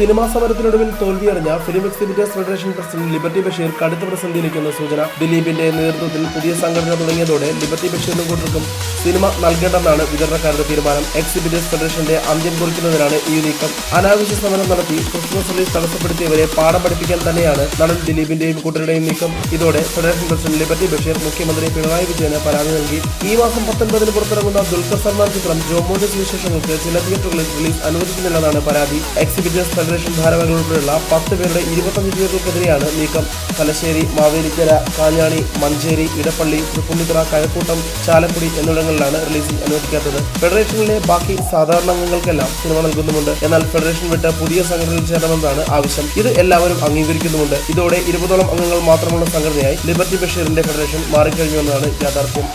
Cinema സമരത്തിനൊടുവിൽ തോൽവിയറിഞ്ഞ film exhibitors federation president Liberty Basheer കടുത്ത പ്രതിസന്ധിയിലേക്കെന്ന സൂചന. ദിലീപിന്റെ നേതൃത്വത്തിൽ പുതിയ സംഘടന തുടങ്ങിയതോടെ ലിബർട്ടി ബഷീറിനും കൂട്ടർക്കും സിനിമ നൽകേണ്ടെന്നാണ് വിതരണക്കാരുടെ തീരുമാനം. എക്സിബിറ്റേഴ്സ് ഫെഡറേഷന്റെ അന്ത്യം കുറിക്കുന്നതിനാണ് ഈ നീക്കം. അനാവശ്യ സമരം നടത്തി ക്രിസ്മസ് റിലീസ് തടസ്സപ്പെടുത്തിയവരെ പാഠം പഠിപ്പിക്കാൻ തന്നെയാണ് നടൻ ദിലീപിന്റെയും കൂട്ടരുടെയും നീക്കം. ഇതോടെ ഫെഡറേഷൻ പ്രസിഡന്റ് ലിബർട്ടി ബഷീർ മുഖ്യമന്ത്രി പിണറായി വിജയന് പരാതി നൽകി. ഈ മാസം പത്തൊൻപതിന് പുറത്തിറങ്ങുന്ന ദുൽഖർ സൽമാൻ ചിത്രം ജോമോന്റെ സുവിശേഷങ്ങൾക്ക് ചില തിയേറ്ററുകളിൽ റിലീസ് അനുവദിക്കുന്നില്ലെന്നാണ് പരാതി. എക്സിബിറ്റേഴ്സ് ഫെഡറേഷൻ ഭാരവാഹികൾ ഉൾപ്പെടെയുള്ള പത്ത് പേരുടെ ഇരുപത്തഞ്ച് പേർക്കെതിരെയാണ് നീക്കം. തലശ്ശേരി മാവേലിക്കര കാഞ്ഞാണി മഞ്ചേരി ഇടപ്പള്ളി തൃപ്പുണ്ണിത്തറ കഴക്കൂട്ടം ചാലക്കുടി എന്നിവിടങ്ങളിലാണ് റിലീസിംഗ് അനുവദിക്കാത്തത്. ഫെഡറേഷനിലെ ബാക്കി സാധാരണ അംഗങ്ങൾക്കെല്ലാം സിനിമ നൽകുന്നുമുണ്ട്. എന്നാൽ ഫെഡറേഷൻ വിട്ട് പുതിയ സംഘടനയിൽ ചേരണമെന്നാണ് ആവശ്യം. ഇത് എല്ലാവരും അംഗീകരിക്കുന്നുമുണ്ട്. ഇതോടെ ഇരുപതോളം അംഗങ്ങൾ മാത്രമുള്ള സംഘടനയായി ലിബർട്ടി ബഷീറിന്റെ ഫെഡറേഷൻ മാറിക്കഴിഞ്ഞുവെന്നാണ് യാഥാർത്ഥ്യം.